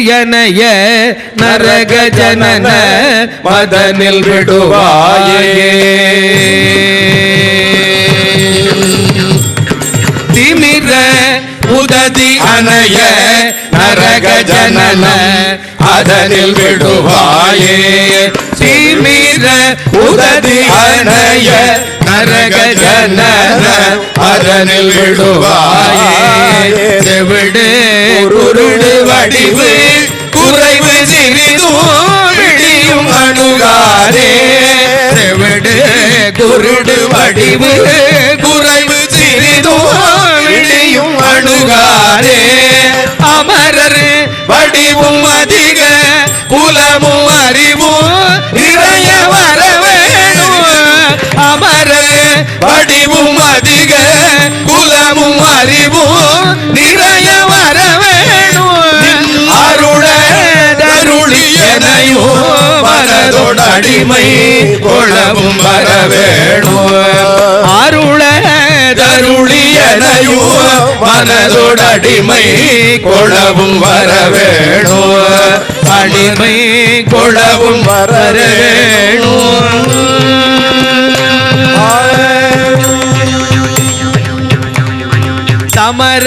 தருளியனைய நரக ஜனன மதனில் விடுவாயே. திமிர உததி அணைய நரக ஜனன அதனில் விடுவாயே. திமிர உததி அணைய நரக ஜனன அதனில் விடுவாயே. செவிடு உருடு வடிவ வடிவு குறைவு சிறிதும் விடியும் அணுகாரே அமரர் வடிவும் அதிக குலமும் அறிவும் நிறைய வர வேணும் அமரர் வடிவும் அதிக குலமும் அறிவும் நிறைய வர வேணும் அருள தருளி எனையும் மனதோட அடிமை கொளவும் வர வேணும் தருளி எனையும் மனதோட அடிமை கொளவும் வர வேணும் அடிமை கொளவும் வர தமர சமர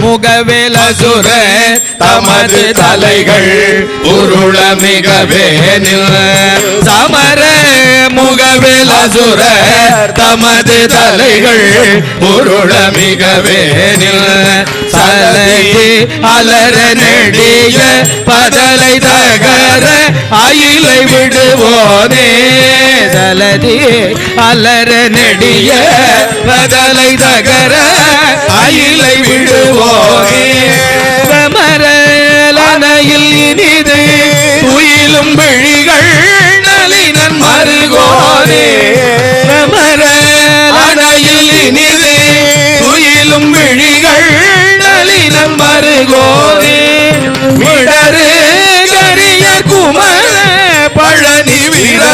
முகவேலசுர தமது தலைகள் உருள மிகவே நில. சமர வேலசுர தமது தலைகள் உருள மிகவேனில் சலகி அலர நெடிய பதலை தகர அயிலை விடுவோனே. சலதி அலர நெடிய பதலை தகர அயிலை விடுவோனே. பிரமரலனையில் இனிது உயிலும் விழிகள்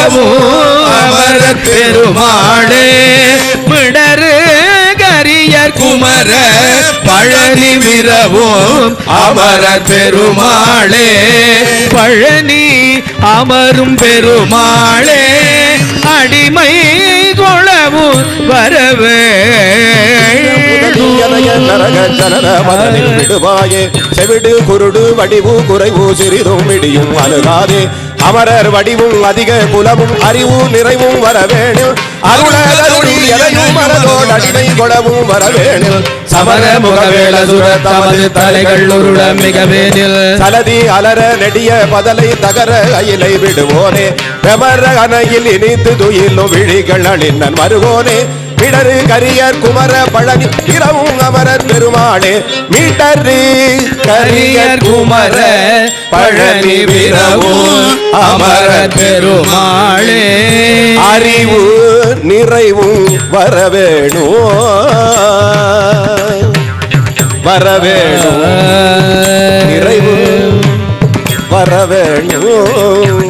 வீரமும் அமர பெருமாளே மிடரு கரியர் குமர பழனி விரவும் அமர பெருமாளே. பழனி அமரும் பெருமாளே அடிமை கொளவும் வரவே. விடுவாயே செவிடு குருடு வடிவு குறைவு சிறிதும் இடியும் அணுகாதே அமரர் வடிவும் அதிக குலமும் அறிவும் நிறைவும் வர வேணும். அருளருள் எதையும் மனதோடு அடிமை கொடவும் வர சமர முகவேல தமது தலைகள் உருள மிகவேனில் சலதி அலர நெடிய பதலை தகர அயிலை விடுவோனே. பெமர அணையில் இனித்து துயிலும் விழிகள் அழிந்தன் மிடரு கரியர் குமர பழனி இரவும் அமரர் பெருமாளே. மீட்டரு கரியர் குமர பழனி விரவும் அமர பெருமாளே. அறிவு நிறைவும் வரவேணும். வரவேணும். நிறைவு வரவேணும்.